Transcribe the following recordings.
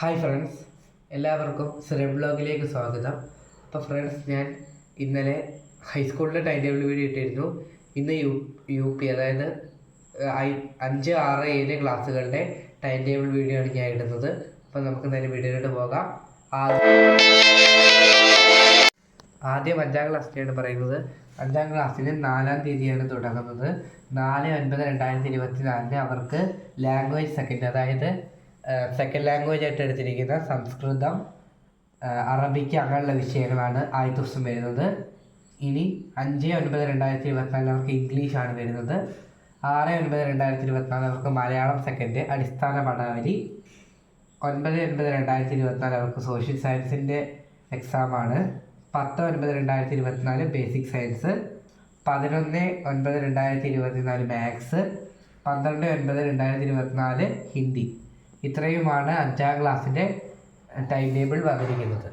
Hi friends എല്ലാവർക്കും സിറം ബ്ലോഗിലേക്ക് സ്വാഗതം. അപ്പോൾ ഫ്രണ്ട്സ് ഞാൻ ഇന്നലെ ഹൈസ്കൂളിന്റെ ടൈം ടേബിൾ വീഡിയോ ഇട്ടിരുന്നു. ഇന്ന് യു യു പി അതായത് അഞ്ച് ആറ് ഏഴ് ക്ലാസ്സുകളുടെ ടൈം ടേബിൾ വീഡിയോ ആണ് ഞാൻ ഇടുന്നത്. അപ്പോൾ നമുക്ക് നേരെ വീഡിയോയിലോട്ട് പോകാം. ആദ്യം അഞ്ചാം ക്ലാസ്സിലാണ് പറയുന്നത്. അഞ്ചാം ക്ലാസ്സിന് നാലാം തീയതിയാണ് തുടങ്ങുന്നത്. നാല് ഒൻപത് രണ്ടായിരത്തി ഇരുപത്തി നാലിന് അവർക്ക് ലാംഗ്വേജ് സെക്കൻഡ് അതായത് സെക്കൻഡ് ലാംഗ്വേജ് ആയിട്ട് എടുത്തിരിക്കുന്ന സംസ്കൃതം അറബിക്ക് അങ്ങനെയുള്ള വിഷയങ്ങളാണ് ആദ്യത്തെ ദിവസം വരുന്നത്. ഇനി അഞ്ച് ഒൻപത് രണ്ടായിരത്തി ഇരുപത്തിനാലിന് അവർക്ക് ഇംഗ്ലീഷാണ് വരുന്നത്. ആറ് ഒൻപത് രണ്ടായിരത്തി ഇരുപത്തിനാല് അവർക്ക് മലയാളം സെക്കൻഡ് അടിസ്ഥാന പടാവലി. ഒൻപത് ഒൻപത് രണ്ടായിരത്തി ഇരുപത്തിനാല് അവർക്ക് സോഷ്യൽ സയൻസിന്റെ എക്സാമാണ് പത്ത് ഒൻപത് രണ്ടായിരത്തി ഇരുപത്തിനാല് ബേസിക് സയൻസ് പതിനൊന്ന് ഒൻപത് രണ്ടായിരത്തി ഇരുപത്തിനാല് മാത്സ് പന്ത്രണ്ട് ഒൻപത് രണ്ടായിരത്തി ഇരുപത്തിനാല് ഹിന്ദി. ഇത്രയുമാണ് അഞ്ചാം ക്ലാസ്സിന്റെ ടൈം ടേബിൾ വന്നിരിക്കുന്നത്.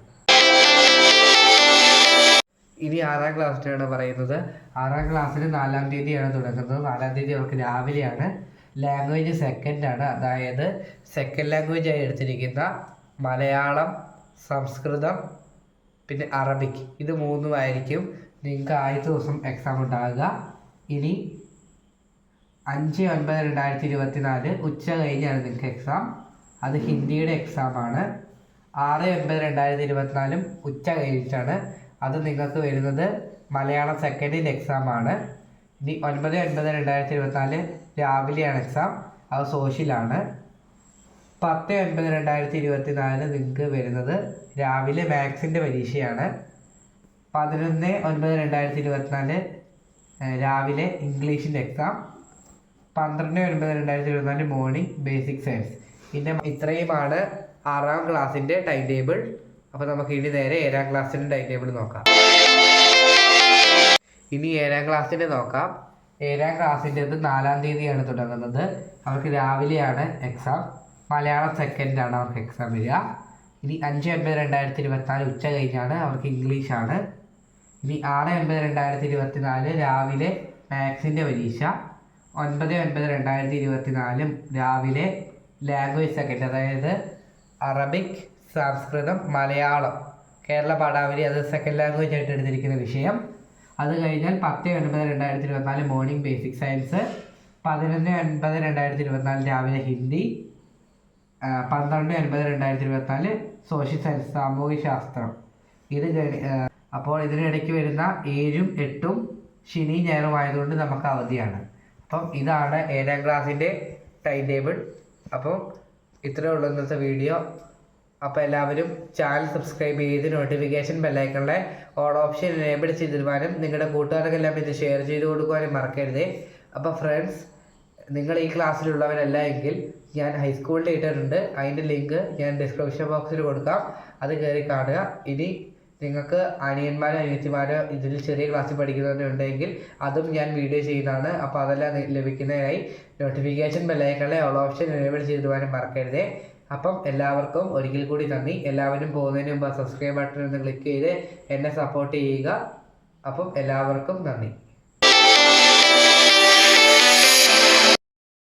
ഇനി ആറാം ക്ലാസ്സിലാണ് പറയുന്നത്. ആറാം ക്ലാസ്സിൽ നാലാം തീയതിയാണ് തുടങ്ങുന്നത്. നാലാം തീയതി അവർക്ക് രാവിലെയാണ്. ലാംഗ്വേജ് സെക്കൻഡാണ് അതായത് സെക്കൻഡ് ലാംഗ്വേജ് ആയി എടുത്തിരിക്കുന്ന മലയാളം സംസ്കൃതം പിന്നെ അറബിക്. ഇത് മൂന്നുമായിരിക്കും നിങ്ങൾക്ക് ആദ്യത്തെ ദിവസം എക്സാം ഉണ്ടാകുക ഇനി അഞ്ച് ഒൻപത് രണ്ടായിരത്തി ഇരുപത്തി നാല് ഉച്ച കഴിഞ്ഞാണ് നിങ്ങൾക്ക് എക്സാം അത് ഹിന്ദിയുടെ എക്സാമാണ് ആറ് ഒൻപത് രണ്ടായിരത്തി ഇരുപത്തിനാലും ഉച്ച കഴിഞ്ഞിട്ടാണ്. അത് നിങ്ങൾക്ക് വരുന്നത് മലയാളം സെക്കൻഡിന്റെ എക്സാമാണ് ഇനി ഒൻപത് ഒൻപത് രണ്ടായിരത്തി ഇരുപത്തിനാല് രാവിലെയാണ് എക്സാം അത് സോഷ്യലാണ് പത്ത് ഒൻപത് രണ്ടായിരത്തി ഇരുപത്തി നാലിന് നിങ്ങൾക്ക് വരുന്നത് രാവിലെ മാത്സിന്റെ പരീക്ഷയാണ്. പതിനൊന്ന് ഒൻപത് രണ്ടായിരത്തി ഇരുപത്തിനാല് രാവിലെ ഇംഗ്ലീഷിന്റെ എക്സാം പന്ത്രണ്ട് ഒൻപത് രണ്ടായിരത്തി ഇരുപത്തിനാല് മോർണിംഗ് ബേസിക് സയൻസ് പിന്നെ ഇത്രയുമാണ് ആറാം ക്ലാസ്സിന്റെ ടൈം ടേബിൾ അപ്പോൾ നമുക്ക് ഇനി നേരെ ഏഴാം ക്ലാസ്സിന്റെ ടൈം ടേബിൾ നോക്കാം. ഇനി ഏഴാം ക്ലാസ്സിന്റെ നോക്കാം. ഏഴാം ക്ലാസ്സിന്റെത് നാലാം തീയതിയാണ് തുടങ്ങുന്നത്. അവർക്ക് രാവിലെയാണ് എക്സാം മലയാളം സെക്കൻഡാണ് അവർക്ക് എക്സാം വരിക. ഇനി അഞ്ച് ഒൻപത് രണ്ടായിരത്തി ഇരുപത്തിനാല് ഉച്ച കഴിഞ്ഞാണ് അവർക്ക് ഇംഗ്ലീഷാണ് ഇനി ആറ് ഒൻപത് രണ്ടായിരത്തി ഇരുപത്തി നാല് രാവിലെ മാത്സിന്റെ പരീക്ഷ. ഒൻപത് ഒൻപത് രണ്ടായിരത്തി ഇരുപത്തി നാലും രാവിലെ ലാംഗ്വേജ് സെക്കൻഡ് അതായത് അറബിക് സംസ്കൃതം മലയാളം. കേരള പാഠാവലി അത് സെക്കൻഡ് ലാംഗ്വേജ് ആയിട്ട് എടുത്തിരിക്കുന്ന വിഷയം. അത് കഴിഞ്ഞാൽ പത്ത് ഒൻപത് രണ്ടായിരത്തി ഇരുപത്തിനാല് മോർണിംഗ് ബേസിക് സയൻസ് പതിനൊന്ന് ഒൻപത് രണ്ടായിരത്തി ഇരുപത്തിനാല് രാവിലെ ഹിന്ദി പന്ത്രണ്ട് ഒൻപത് രണ്ടായിരത്തി ഇരുപത്തിനാല് സോഷ്യൽ സയൻസ് സാമൂഹ്യ ശാസ്ത്രം. ഇത് അപ്പോൾ ഇതിനിടയ്ക്ക് വരുന്ന ഏഴും എട്ടും ശനി ഞായറും ആയതുകൊണ്ട് നമുക്ക് അവധിയാണ്. അപ്പം ഇതാണ് ഏഴാം ക്ലാസ്സിന്റെ ടൈം ടേബിൾ. അപ്പം ഇത്രയേ ഉള്ളൂ ഇന്നത്തെ വീഡിയോ. അപ്പോൾ എല്ലാവരും ചാനൽ സബ്സ്ക്രൈബ് ചെയ്ത് നോട്ടിഫിക്കേഷൻ ബെല്ലൈക്കണിലെ ഓൾ ഓപ്ഷൻ എനേബിൾ ചെയ്തിരുവാനും നിങ്ങളുടെ കൂട്ടുകാർക്കെല്ലാം ഇത് ഷെയർ ചെയ്ത് കൊടുക്കുവാനും മറക്കരുത്. അപ്പോൾ ഫ്രണ്ട്സ് നിങ്ങൾ ഈ ക്ലാസ്സിലുള്ളവരല്ല എങ്കിൽ ഞാൻ ഹൈസ്കൂളിൽ ഇട്ടിട്ടുണ്ട് അതിന്റെ ലിങ്ക് ഞാൻ ഡിസ്ക്രിപ്ഷൻ ബോക്സിൽ കൊടുക്കാം. അത് കയറി കാണുക. ഇനി നിങ്ങൾക്ക് അനിയന്മാരോ അനിയത്തിമാരോ ഇതിൽ ചെറിയ ക്ലാസ്സിൽ പഠിക്കുന്നവരുണ്ടെങ്കിൽ അതും ഞാൻ വീഡിയോ ചെയ്യുന്നതാണ്. അപ്പോൾ അതെല്ലാം ലഭിക്കുന്നതിനായി നോട്ടിഫിക്കേഷൻ ബെല്ലൈക്കണിലെ ഓൾ ഓപ്ഷൻ എനേബിൾ ചെയ്തിടുവാനും മറക്കരുത്. അപ്പം എല്ലാവർക്കും ഒരിക്കൽ കൂടി നന്ദി. എല്ലാവരും പോകുന്നതിന് മുമ്പ് സബ്സ്ക്രൈബ് ബട്ടൺ ഒന്ന് ക്ലിക്ക് ചെയ്ത് എന്നെ സപ്പോർട്ട് ചെയ്യുക. അപ്പം എല്ലാവർക്കും നന്ദി.